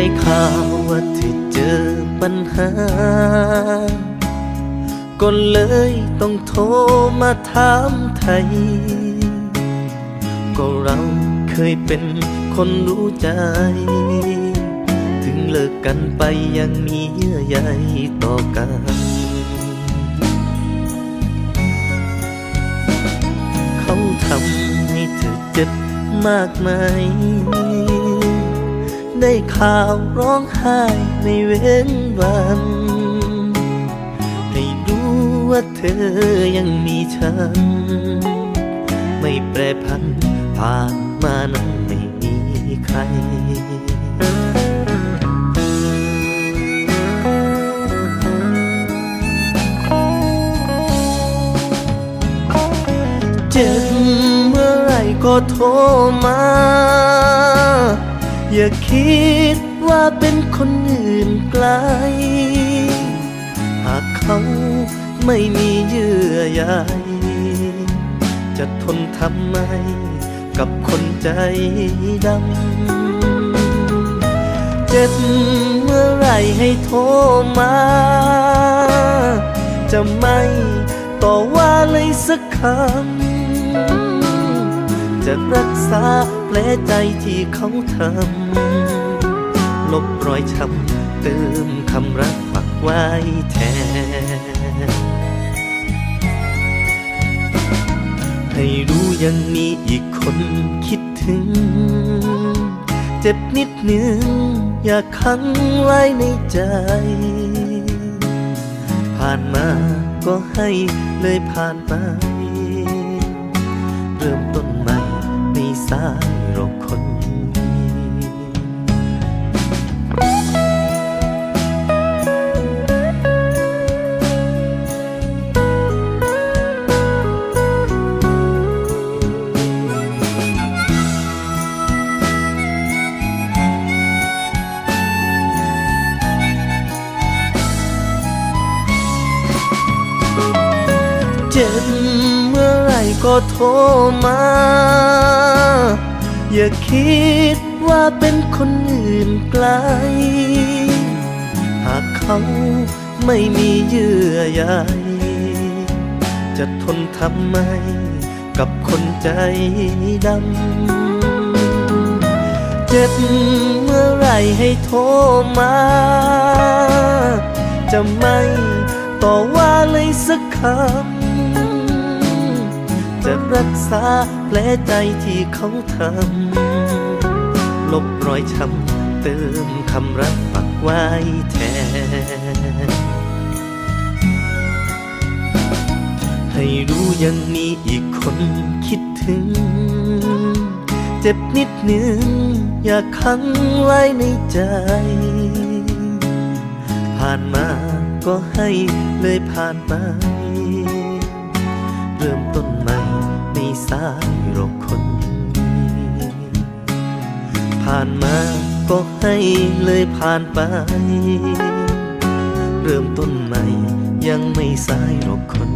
ได้ข่าวว่าที่เจอปัญหา ก็เลยต้องโทรมาถามไทย ก็เราเคยเป็นคนรู้ใจ ถึงเลิกกันไปยังมีเยื่อใยต่อกันเขาทำให้เธอเจ็บมากไหม ได้ข่าวร้องไห้ในเว้นวัน ให้รู้ว่าเธอยังมีฉัน ไม่แปรพันผ่านมานั้นไม่มีใครเจ็บเมื่อไรก็โทรมา อย่าคิดว่าเป็นคนอื่นไกล หากเขาไม่มีเยื่อใยจะทนทำไมกับคนใจดำ เจ็บเมื่อไรให้โทรมา จะไม่ต่อว่าเลยสักคำ จะรักษาแผลใจที่เขาทำ ลบรอยช้ำเติมคำรักปักไว้แทน ให้รู้ยังมีอีกคนคิดถึง เจ็บนิดหนึ่งอยากขังไว้ในใจ ผ่านมาก็ให้เลยผ่านไปเริ่มต้น จ็บเมื่อไรก็โทรมา อย่าคิดว่าเป็นคนอื่นไกล หากเขาไม่มีเยื่อใยจะทนทำไมกับคนใจดำ เจ็บเมื่อไรให้โทรมา จะไม่ต่อว่าเลยสักคำ จะรักษาแผลใจที่เขาทำ ลบรอยช้ำเติมคำรักปักไว้แทน ให้รู้ยังมีอีกคนคิดถึง เจ็บนิดหนึ่งอยากขังไว้ในใจ ผ่านมาก็ให้เลยผ่านไป สายโรคคนนี้ผ่านมาก็ให้เลยผ่านไป เริ่มต้นใหม่ยังไม่สายโรคคน